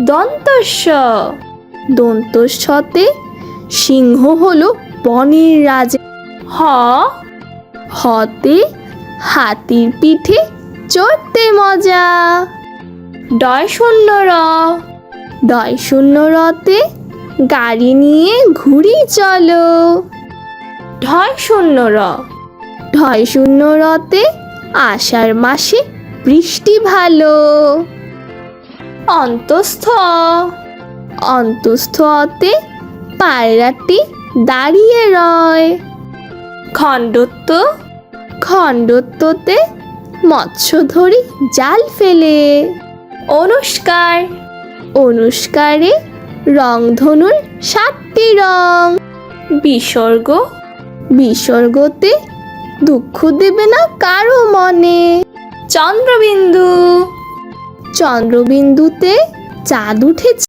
দন্তস্ব। দন্তস্বতে সিংহ হলো বনের রাজা। হ। হতে হাতির পিঠে চড়তে মজা। ডয় শূন্য র ডয় শূন্য রতে গাড়ি নিয়ে ঘুরি চলো। ঢয় শূন্য র ঢয় শূন্য রতে আষাঢ় মাসে বৃষ্টি ভালো। অন্তস্থ। অন্তস্থতে পায়রাটি দাঁড়িয়ে রয়। খণ্ডত্ব, খণ্ডত্বতে মৎস্য ধরি জাল ফেলে। অনুষ্কার, অনুষ্কারে রংধনুর সাতটি রং। বিসর্গ, বিসর্গতে দুঃখ দেবে না কারও মনে। চন্দ্রবিন্দু। চন্দ্রবিন্দুতে চাঁদ উঠেছে।